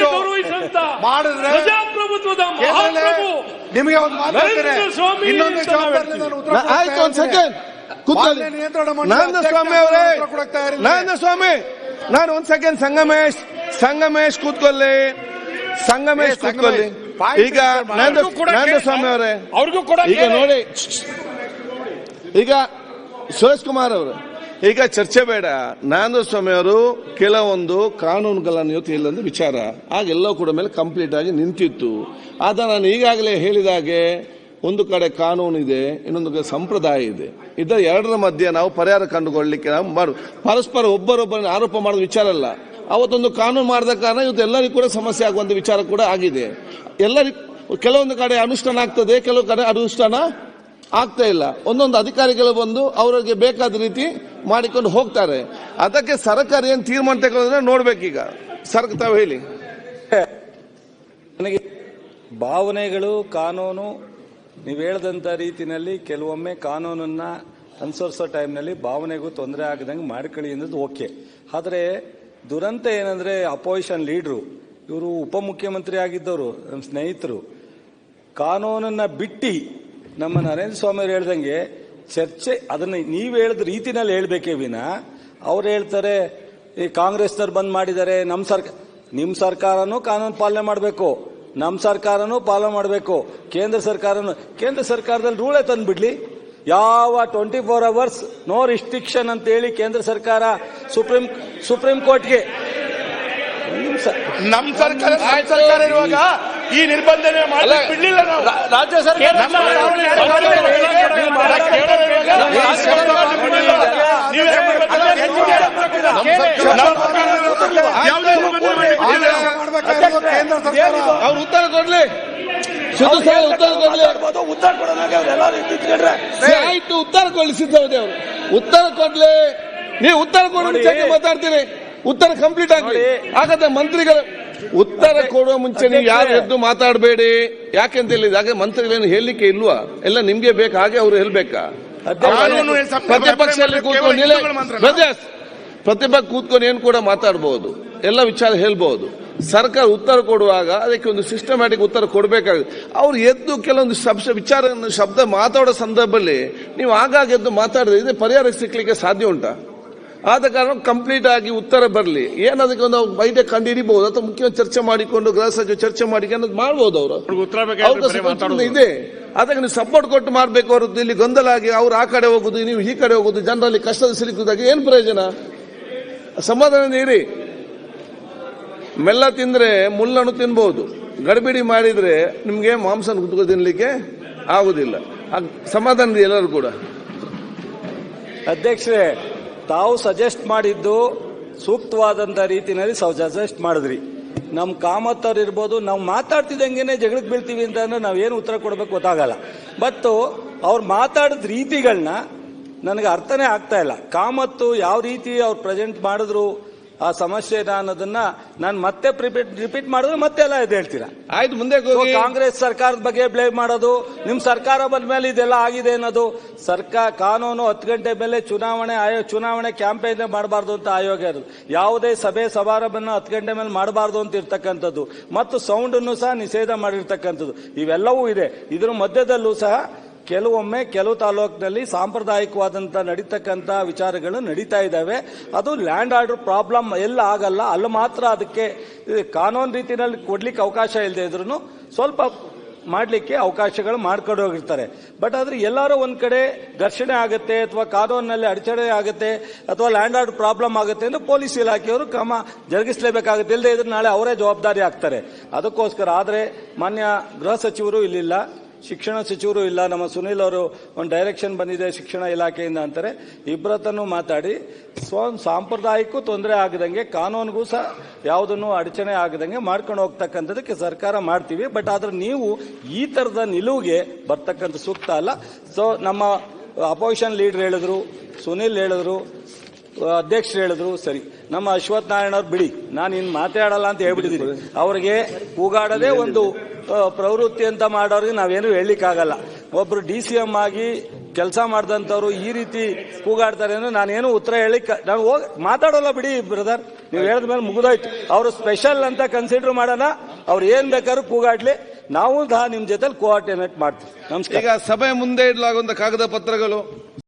ಗೌರವಿಸುವಂತ ಮಾಡಿದ್ರೆ ಪ್ರಜಾಪ್ರಭುತ್ವದ ಕೇರಳದಲ್ಲಿ ಮಹಾಪ್ರಭು ನಿಮಗೆ ಒಂದು ಮಾತು ಹೇಳ್ತೇನೆ. ಸ್ವಾಮಿ ಇನ್ನೊಂದು ಜವಾಬ್ದಾರಿ ಆಯ್ತು ಒಂದ್ ಸೆಕೆಂಡ್ ಕೂತ್ಕೊಳ್ಳಿ. ನಿಯಂತ್ರಣ ಮಂಡಳಿ ನರೇಂದ್ರ ಸ್ವಾಮಿ ಅವರೇ. ತಯಾರಿಲ್ಲ. ಸ್ವಾಮಿ ನಾನು ಒಂದ್ ಸೆಕೆಂಡ್ ಸಂಗಮೇಶ್. ಸಂಗಮೇಶ್ ಕೂತ್ಕೊಳ್ಳಿ. ಸಂಗಮೇಶ್ ಕೂತ್ಕೊಳ್ಳಿ. ಈಗ ನಂದಸ್ವಾಮಿ. ನರೇಂದ್ರ ಸ್ವಾಮಿ ಅವರೇ. ಅವ್ರಿಗೂ ಕೂಡ ಈಗ ನೋಡಿ ಈಗ ಸುರೇಶ್ ಕುಮಾರ್ ಅವರು. ಈಗ ಚರ್ಚೆ ಬೇಡ. ನಾಂದಸ್ವಾಮಿ ಸ್ವಾಮಿ ಅವರು ಕೆಲವೊಂದು ಕಾನೂನುಗಳನ್ನು ಇವತ್ತು ಇಲ್ಲೊಂದು ವಿಚಾರ. ಆಗೆಲ್ಲವೂ ಕೂಡ ಮೇಲೆ ಕಂಪ್ಲೀಟ್ ಆಗಿ ನಿಂತಿತ್ತು. ಆದ ನಾನು ಈಗಾಗಲೇ ಹೇಳಿದಾಗೆ ಒಂದು ಕಡೆ ಕಾನೂನು ಇದೆ ಇನ್ನೊಂದು ಕಡೆ ಸಂಪ್ರದಾಯ ಇದೆ. ಇದರ ಎರಡರ ಮಧ್ಯೆ ನಾವು ಪರಿಹಾರ ಕಂಡುಕೊಳ್ಳಲಿಕ್ಕೆ ನಾವು ಮಾಡು. ಪರಸ್ಪರ ಒಬ್ಬರೊಬ್ಬರನ್ನು ಆರೋಪ ಮಾಡೋದು ವಿಚಾರ ಅಲ್ಲ. ಅವತ್ತೊಂದು ಕಾನೂನು ಮಾಡಿದ ಕಾರಣ ಇವತ್ತು ಎಲ್ಲರಿಗೂ ಕೂಡ ಸಮಸ್ಯೆ ಆಗುವಂಥ ವಿಚಾರ ಕೂಡ ಆಗಿದೆ. ಎಲ್ಲರಿಗೂ ಕೆಲವೊಂದು ಕಡೆ ಅನುಷ್ಠಾನ ಆಗ್ತದೆ, ಕೆಲವು ಕಡೆ ಅನುಷ್ಠಾನ ಆಗ್ತಾ ಇಲ್ಲ. ಒಂದೊಂದು ಅಧಿಕಾರಿಗಳು ಬಂದು ಅವರಿಗೆ ಬೇಕಾದ ರೀತಿ ಮಾಡಿಕೊಂಡು ಹೋಗ್ತಾರೆ. ಅದಕ್ಕೆ ಸರ್ಕಾರ ಏನು ತೀರ್ಮಾನ ತಗೊಳ್ಳೋದ್ರೆ ನೋಡ್ಬೇಕೀಗ. ಸರ್ಕ ತಾವು ಹೇಳಿ. ನನಗೆ ಭಾವನೆಗಳು, ಕಾನೂನು, ನೀವು ಹೇಳ್ದಂಥ ರೀತಿಯಲ್ಲಿ ಕೆಲವೊಮ್ಮೆ ಕಾನೂನನ್ನು ಅನುಸರಿಸೋ ಟೈಮ್ನಲ್ಲಿ ಭಾವನೆಗೂ ತೊಂದರೆ ಆಗದಂಗೆ ಮಾಡ್ಕೊಳ್ಳಿ ಅನ್ನೋದು ಓಕೆ. ಆದರೆ ದುರಂತ ಏನಂದ್ರೆ ಅಪೋಸಿಷನ್ ಲೀಡ್ರು, ಇವರು ಉಪಮುಖ್ಯಮಂತ್ರಿ ಆಗಿದ್ದವರು ನಮ್ಮ ಸ್ನೇಹಿತರು. ಕಾನೂನನ್ನ ಬಿಟ್ಟು ನಮ್ಮ ನರೇಂದ್ರ ಸ್ವಾಮಿ ಅವರು ಹೇಳ್ದಂಗೆ ಚರ್ಚೆ, ಅದನ್ನ ನೀವು ಹೇಳಿದ ರೀತಿನಲ್ಲಿ ಹೇಳ್ಬೇಕೇ ವಿನ, ಅವ್ರು ಹೇಳ್ತಾರೆ, ಈ ಕಾಂಗ್ರೆಸ್ನವ್ರು ಬಂದ್ ಮಾಡಿದ್ದಾರೆ ನಮ್ಮ ಸರ್ಕಾರ ನಿಮ್ಮ ಸರ್ಕಾರನು ಕಾನೂನು ಪಾಲನೆ ಮಾಡಬೇಕು ನಮ್ಮ ಸರ್ಕಾರನು ಪಾಲನೆ ಮಾಡಬೇಕು, ಕೇಂದ್ರ ಸರ್ಕಾರನು, ಕೇಂದ್ರ ಸರ್ಕಾರದಲ್ಲಿ ರೂಳೆ ತಂದ್ಬಿಡ್ಲಿ. ಯಾವ twenty four hours no restriction ಅಂತ ಹೇಳಿ ಕೇಂದ್ರ ಸರ್ಕಾರ ಸುಪ್ರೀಂ ಸುಪ್ರೀಂ ಕೋರ್ಟ್ಗೆ ನಿಮಿಷ ನಮ್ ಸರ್ಕಾರ ಸರ್ಕಾರ ಇರುವಾಗ ಈ ನಿರ್ಬಂಧನೆ ಬಿಡ್ಲಿಲ್ಲ ನಾವು ರಾಜ್ಯ ಸರ್ಕಾರ ನಮ್ಮ ಕೇಂದ್ರ ಸರ್ಕಾರ ಅವ್ರು ಉತ್ತರ ಕೊಡ್ಲಿ ಸರ್ ಉತ್ತರ ಕೊಡ್ಲಿ ಉತ್ತರ ಕೊಡೋದಾಗ ಉತ್ತರ ಅವರು ಉತ್ತರ ಕೊಡ್ಲಿ. ನೀವು ಉತ್ತರ ಕೊಡೋ ಮುಂಚೆ ಮಾತಾಡ್ತೀರಿ ಉತ್ತರ ಕಂಪ್ಲೀಟ್ ಆಗಲಿ ಹಾಗಾದ್ರೆ ಮಂತ್ರಿಗಳು ಉತ್ತರ ಕೊಡುವ ಮುಂಚೆ ನೀವು ಯಾರು ಎದ್ದು ಮಾತಾಡಬೇಡಿ. ಯಾಕೆಂತ ಹೇಳಿದ ಹಾಗೆ ಮಂತ್ರಿಗಳೇನು ಹೇಳಲಿಕ್ಕೆ ಇಲ್ವಾ? ಎಲ್ಲ ನಿಮ್ಗೆ ಬೇಕು ಹಾಗೆ ಅವ್ರು ಹೇಳ್ಬೇಕಾ? ಕಾನೂನು ಏನ್ ಸಂ- ಪ್ರತಿಪಕ್ಷದಲ್ಲಿ ಕೂತ್ಕೊಂಡು ಪ್ರತಿಪಕ್ಷ ಕೂತ್ಕೊಂಡು ಏನು ಕೂಡ ಮಾತಾಡಬಹುದು ಎಲ್ಲ ವಿಚಾರ ಹೇಳ್ಬಹುದು ಸರ್ಕಾರ ಉತ್ತರ ಕೊಡುವಾಗ ಅದಕ್ಕೆ ಒಂದು ಸಿಸ್ಟಮ್ಯಾಟಿಕ್ ಉತ್ತರ ಕೊಡಬೇಕಾಗುತ್ತೆ ಅವ್ರು ಎದ್ದು ಕೆಲವೊಂದು ಶಬ್ದ ವಿಚಾರ ಶಬ್ದ ಮಾತಾಡೋ ಸಂದರ್ಭದಲ್ಲಿ ನೀವು ಆಗಾಗ ಎದ್ದು ಮಾತಾಡಿದ್ರೆ ಇದೇ ಪರಿಹಾರ ಸಿಕ್ಕಲಿಕ್ಕೆ ಸಾಧ್ಯ ಉಂಟಾ? ಆದ ಕಾರಣ ಕಂಪ್ಲೀಟ್ ಆಗಿ ಉತ್ತರ ಬರಲಿ. ಏನದಕ್ಕೆ ಒಂದು ಬೈಟೆ ಕಂಡು ಹಿಡಿಬಹುದು ಅಥವಾ ಮುಖ್ಯ ಚರ್ಚೆ ಮಾಡಿಕೊಂಡು ಗೃಹ ಸಚಿವ ಚರ್ಚೆ ಮಾಡಿಕೊಂಡು ಮಾಡ್ಬೋದು ಅವರು? ಇದೆ. ಅದಕ್ಕೆ ನೀವು ಸಪೋರ್ಟ್ ಕೊಟ್ಟು ಮಾಡಬೇಕು ಹೊರತು ಇಲ್ಲಿ ಗೊಂದಲ ಆಗಿ ಅವ್ರು ಆ ಕಡೆ ಹೋಗುದು ನೀವು ಈ ಕಡೆ ಹೋಗುದು ಜನರಲ್ಲಿ ಕಷ್ಟದ ಸಿಲುಕಿದಾಗ ಏನ್ ಪ್ರಯೋಜನ? ಸಮಾಧಾನ ಇರಿ. ಮೆಲ್ಲ ತಿಂದ್ರೆ ಮುಲ್ಲನ್ನು ತಿನ್ಬಹುದು. ಗಡಿಬಿಡಿ ಮಾಡಿದ್ರೆ ನಿಮ್ಗೆ ಮಾಂಸ ಕುತ್ಕೊ ತಿನ್ಲಿಕ್ಕೆ ಆಗುದಿಲ್ಲ. ಸಮಾಧಾನ ಎಲ್ಲರೂ ಕೂಡ. ಅಧ್ಯಕ್ಷರೇ, ತಾವು ಸಜೆಸ್ಟ್ ಮಾಡಿದ್ದು ಸೂಕ್ತವಾದಂತ ರೀತಿಯಲ್ಲಿ ಸಜೆಸ್ಟ್ ಮಾಡಿದ್ರಿ. ನಮ್ ಕಾಮತ್ತವ್ರು ಇರ್ಬೋದು, ನಾವು ಮಾತಾಡ್ತಿದ್ದಂಗೆನೆ ಜಗಳಕ್ಕೆ ಬೀಳ್ತೀವಿ ಅಂತ ಅಂದ್ರೆ ನಾವೇನು ಉತ್ತರ ಕೊಡಬೇಕು ಗೊತ್ತಾಗಲ್ಲ. ಬಟ್ ಅವ್ರು ಮಾತಾಡಿದ ರೀತಿಗಳನ್ನ ನನಗೆ ಅರ್ಥನೇ ಆಗ್ತಾ ಇಲ್ಲ. ಕಾಮತ್ತು ಯಾವ ರೀತಿ ಅವ್ರು ಪ್ರೆಸೆಂಟ್ ಮಾಡಿದ್ರು ಆ ಸಮಸ್ಯೆ ಇದೆ ಅನ್ನೋದನ್ನ ನಾನು ಮತ್ತೆ ರಿಪೀಟ್ ರಿಪೀಟ್ ಮಾಡಿದ್ರೆ ಮತ್ತೆ ಎಲ್ಲ ಇದು ಹೇಳ್ತೀರಾ. ಆಯ್ತು ಮುಂದೆ ಕಾಂಗ್ರೆಸ್ ಸರ್ಕಾರದ ಬಗ್ಗೆ ಬ್ಲೇಮ್ ಮಾಡೋದು ನಿಮ್ ಸರ್ಕಾರ ಬಂದ ಮೇಲೆ ಇದೆಲ್ಲ ಆಗಿದೆ ಅನ್ನೋದು ಸರ್ಕಾರ ಕಾನೂನು ಹತ್ತು ಗಂಟೆ ಮೇಲೆ ಚುನಾವಣೆ ಆಯೋಗ ಚುನಾವಣೆ ಕ್ಯಾಂಪೇನ್ ಮಾಡಬಾರ್ದು ಅಂತ ಆಯೋಗ ಇರೋದು ಯಾವುದೇ ಸಭೆ ಸಮಾರಂಭನ ಹತ್ತು ಗಂಟೆ ಮೇಲೆ ಮಾಡಬಾರ್ದು ಅಂತ ಇರ್ತಕ್ಕಂಥದ್ದು. ಮತ್ತು ಸೌಂಡನ್ನು ಸಹ ನಿಷೇಧ ಮಾಡಿರ್ತಕ್ಕಂಥದ್ದು. ಇವೆಲ್ಲವೂ ಇದೆ. ಇದ್ರ ಮಧ್ಯದಲ್ಲೂ ಸಹ ಕೆಲವೊಮ್ಮೆ ಕೆಲವು ತಾಲೂಕಿನಲ್ಲಿ ಸಾಂಪ್ರದಾಯಿಕವಾದಂತ ನಡೀತಕ್ಕಂಥ ವಿಚಾರಗಳು ನಡೀತಾ ಇದ್ದಾವೆ. ಅದು ಲ್ಯಾಂಡ್ ಆರ್ಡರ್ ಪ್ರಾಬ್ಲಮ್ ಎಲ್ಲ ಆಗಲ್ಲ. ಅಲ್ಲಿ ಮಾತ್ರ ಅದಕ್ಕೆ ಕಾನೂನು ರೀತಿಯಲ್ಲಿ ಕೊಡ್ಲಿಕ್ಕೆ ಅವಕಾಶ ಇಲ್ಲದೆ ಇದ್ರು ಸ್ವಲ್ಪ ಮಾಡಲಿಕ್ಕೆ ಅವಕಾಶಗಳು ಮಾಡ್ಕೊಂಡು ಹೋಗಿರ್ತಾರೆ. ಬಟ್ ಆದ್ರೆ ಎಲ್ಲರೂ ಒಂದು ಕಡೆ ಘರ್ಷಣೆ ಆಗುತ್ತೆ ಅಥವಾ ಕಾನೂನಿನಲ್ಲಿ ಅಡಚಣೆ ಆಗುತ್ತೆ ಅಥವಾ ಲ್ಯಾಂಡ್ ಆರ್ಡ್ ಪ್ರಾಬ್ಲಮ್ ಆಗುತ್ತೆ ಅಂದ್ರೆ ಪೊಲೀಸ್ ಇಲಾಖೆಯವರು ಕ್ರಮ ಜರುಗಿಸಲೇಬೇಕಾಗುತ್ತೆ. ಇಲ್ಲದೆ ಇದ್ರೆ ನಾಳೆ ಅವರೇ ಜವಾಬ್ದಾರಿ ಆಗ್ತಾರೆ. ಅದಕ್ಕೋಸ್ಕರ ಆದ್ರೆ ಮಾನ್ಯ ಗೃಹ ಸಚಿವರು ಇಲ್ಲಿಲ್ಲ. ಶಿಕ್ಷಣ ಸಚಿವರು ಇಲ್ಲ, ನಮ್ಮ ಸುನೀಲ್ ಅವರು ಒಂದು ಡೈರೆಕ್ಷನ್ ಬಂದಿದೆ ಶಿಕ್ಷಣ ಇಲಾಖೆಯಿಂದ ಅಂತಾರೆ. ಇಬ್ಬರತನ್ನು ಮಾತಾಡಿ, ಸ್ವ ಸಾಂಪ್ರದಾಯಿಕೂ ತೊಂದರೆ ಆಗದಂಗೆ, ಕಾನೂನಿಗೂ ಸಹ ಯಾವುದನ್ನು ಅಡಚಣೆ ಆಗದಂಗೆ ಮಾಡ್ಕೊಂಡು ಹೋಗ್ತಕ್ಕಂಥದಕ್ಕೆ ಸರ್ಕಾರ ಮಾಡ್ತೀವಿ. ಬಟ್ ಆದರೆ ನೀವು ಈ ಥರದ ನಿಲುವಿಗೆ ಬರ್ತಕ್ಕಂಥ ಸೂಕ್ತ ಅಲ್ಲ. ಸೊ ನಮ್ಮ ಅಪೋಸಿಷನ್ ಲೀಡರ್ ಹೇಳಿದ್ರು, ಸುನೀಲ್ ಹೇಳಿದ್ರು, ಅಧ್ಯಕ್ಷರು ಹೇಳಿದ್ರು, ಸರಿ. ನಮ್ಮ ಅಶ್ವಥ್ ನಾರಾಯಣ ಅವ್ರು ಬಿಡಿ. ನಾನು ಇನ್ನು ಮಾತಾಡಲ್ಲ ಅಂತ ಹೇಳ್ಬಿಟ್ಟಿದ್ದೀನಿ ಅವ್ರಿಗೆ ಕೂಗಾಡದೆ ಒಂದು ಪ್ರವೃತ್ತಿ ಅಂತ ಮಾಡೋರಿಗೆ ನಾವೇನು ಹೇಳಲಿಕ್ಕಾಗಲ್ಲ. ಒಬ್ರು ಡಿ ಸಿ ಎಂ ಆಗಿ ಕೆಲಸ ಮಾಡಿದಂಥವ್ರು ಈ ರೀತಿ ಕೂಗಾಡ್ತಾರೆ ಅಂದ್ರೆ ನಾನೇನು ಉತ್ತರ ಹೇಳಿಕ್ಕೆ ನಾನು ಹೋಗಿ, ಮಾತಾಡೋಲ್ಲ ಬಿಡಿ, ಬ್ರದರ್. ನೀವು ಹೇಳಿದ ಮೇಲೆ ಮುಗಿದೋಯ್ತು. ಅವರು ಸ್ಪೆಷಲ್ ಅಂತ ಕನ್ಸಿಡರ್ ಮಾಡೋಣ. ಅವ್ರು ಏನ್ ಬೇಕಾದ್ರೂ ಕೂಗಾಡ್ಲಿ. ನಾವು ಸಹ ನಿಮ್ ಜೊತೆ ಕೋಆರ್ಡಿನೇಟ್ ಮಾಡ್ತೀವಿ. ನಮಸ್ಕಾರ. ಈಗ ಸಭೆ ಮುಂದೆ ಇಡಲಾಗುವಂತ ಕಾಗದ ಪತ್ರಗಳು.